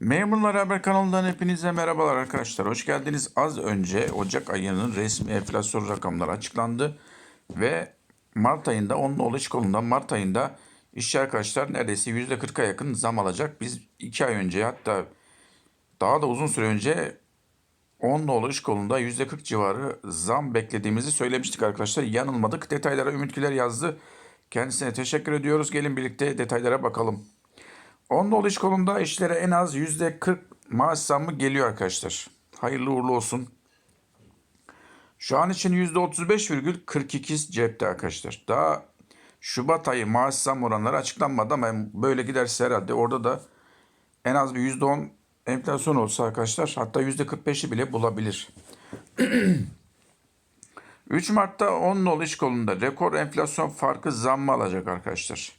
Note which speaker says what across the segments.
Speaker 1: Memurlar Haber kanalından hepinize merhabalar arkadaşlar. Hoş geldiniz. Az önce Ocak ayının resmi enflasyon rakamları açıklandı. Ve Mart ayında onun oluş kolunda Mart ayında işçi arkadaşlar neredeyse %40'a yakın zam alacak. Biz 2 ay önce hatta daha da uzun süre önce 10 nolu iş kolunda %40 civarı zam beklediğimizi söylemiştik arkadaşlar. Yanılmadık. Detaylara Ümit yazdı. Kendisine teşekkür ediyoruz. Gelin birlikte detaylara bakalım. 10 nolu iş kolunda işlere en az %40 maaş zammı geliyor arkadaşlar. Hayırlı uğurlu olsun. Şu an için %35,42 cepte arkadaşlar. Daha Şubat ayı maaş zam oranları açıklanmadı ama böyle giderse herhalde orada da en az bir %10 enflasyon olsa arkadaşlar hatta %45'i bile bulabilir. 3 Mart'ta 10 nolu iş kolunda rekor enflasyon farkı zammı alacak arkadaşlar.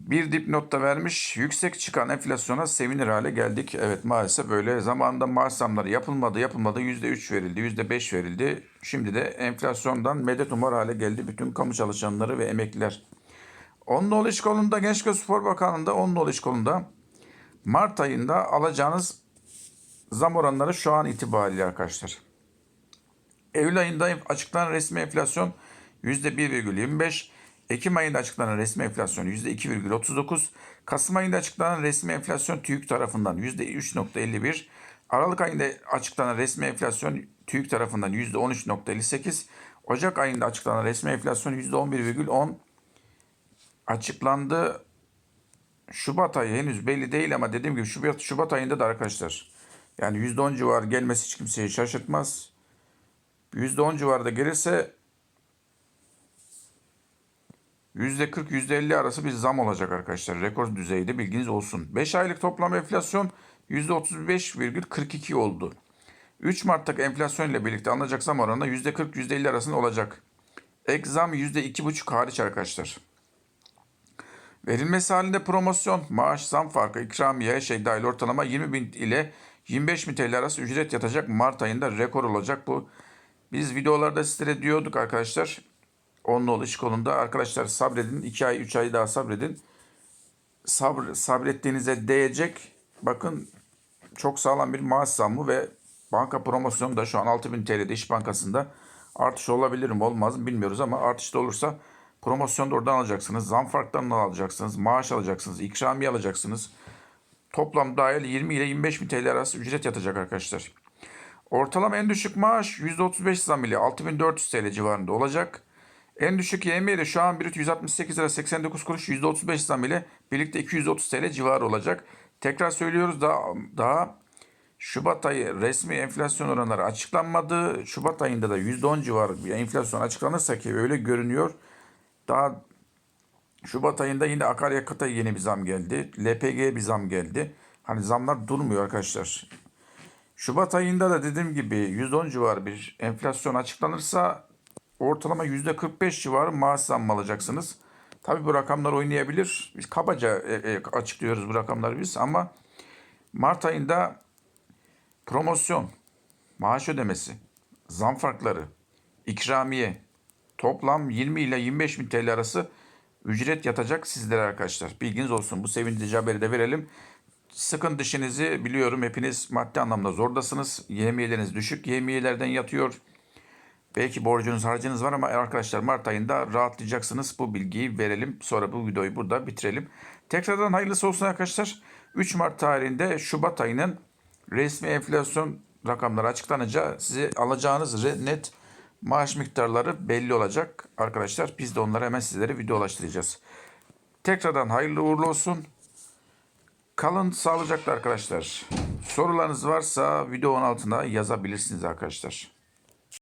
Speaker 1: Bir dipnotta vermiş. Yüksek çıkan enflasyona sevinir hale geldik. Evet maalesef böyle. Zamanında maaş zamları yapılmadı yapılmadı. %3 verildi, %5 verildi. Şimdi de enflasyondan medet umar hale geldi bütün kamu çalışanları ve emekliler. Onlu iş kolunda Gençlik ve Spor Bakanlığı'nda Onlu iş kolunda Mart ayında alacağınız zam oranları şu an itibariyle arkadaşlar. Eylül ayında açıklanan resmi enflasyon %1,25, Ekim ayında açıklanan resmi enflasyon %2,39, Kasım ayında açıklanan resmi enflasyon TÜİK tarafından %3,51, Aralık ayında açıklanan resmi enflasyon TÜİK tarafından %13,58, Ocak ayında açıklanan resmi enflasyon %11,10 açıklandı. Şubat ayı henüz belli değil ama dediğim gibi Şubat, Şubat ayında da arkadaşlar yani %10 civarı gelmesi hiç kimseyi şaşırtmaz. %10 civarında gelirse %40 %50 arası bir zam olacak arkadaşlar. Rekor düzeyde bilginiz olsun. 5 aylık toplam enflasyon %35,42 oldu. 3 Mart'taki enflasyon ile birlikte alınacak zam oranı %40 %50 arasında olacak. Ek zam %2,5 hariç arkadaşlar. Verilmesi halinde promosyon, maaş, zam farkı, ikramiye, şey dahil ortalama 20 bin ile 25 bin TL arası ücret yatacak. Mart ayında rekor olacak bu. Biz videolarda sizlere diyorduk arkadaşlar. Onlu iş kolunda arkadaşlar sabredin. 2 ay 3 ay daha sabredin. Sabr, sabrettiğinize değecek. Bakın çok sağlam bir maaş zammı ve banka promosyonu da şu an 6000 TL'de İş Bankası'nda artış olabilir mi olmaz mı bilmiyoruz ama artış da olursa promosyonu da oradan alacaksınız. Zam farklarından alacaksınız. Maaş alacaksınız. ikramiye alacaksınız. Toplam dahil 20 ile 25 bin TL arası ücret yatacak arkadaşlar. Ortalama en düşük maaş %35 zam ile 6400 TL civarında olacak. En düşük yemeği de şu an bir 168 lira 89 kuruş %35 zam ile birlikte 230 TL civarı olacak. Tekrar söylüyoruz daha, daha Şubat ayı resmi enflasyon oranları açıklanmadı. Şubat ayında da %10 civarı bir enflasyon açıklanırsa ki öyle görünüyor. Daha Şubat ayında yine akaryakıta yeni bir zam geldi. LPG'ye bir zam geldi. Hani zamlar durmuyor arkadaşlar. Şubat ayında da dediğim gibi %10 civarı bir enflasyon açıklanırsa ortalama %45 civarı maaş zammı alacaksınız. Tabii bu rakamlar oynayabilir. Biz kabaca e, e, açıklıyoruz bu rakamları biz ama Mart ayında promosyon, maaş ödemesi, zam farkları, ikramiye toplam 20 ile 25 bin TL arası ücret yatacak sizlere arkadaşlar. Bilginiz olsun. Bu sevindirici haberi de verelim. Sıkın dişinizi biliyorum hepiniz maddi anlamda zordasınız. Yemiyeleriniz düşük. Yemiyelerden yatıyor. Belki borcunuz harcınız var ama arkadaşlar Mart ayında rahatlayacaksınız. Bu bilgiyi verelim. Sonra bu videoyu burada bitirelim. Tekrardan hayırlısı olsun arkadaşlar. 3 Mart tarihinde Şubat ayının resmi enflasyon rakamları açıklanınca size alacağınız net maaş miktarları belli olacak arkadaşlar. Biz de onları hemen sizlere video ulaştıracağız. Tekrardan hayırlı uğurlu olsun. Kalın sağlıcakla arkadaşlar. Sorularınız varsa videonun altına yazabilirsiniz arkadaşlar.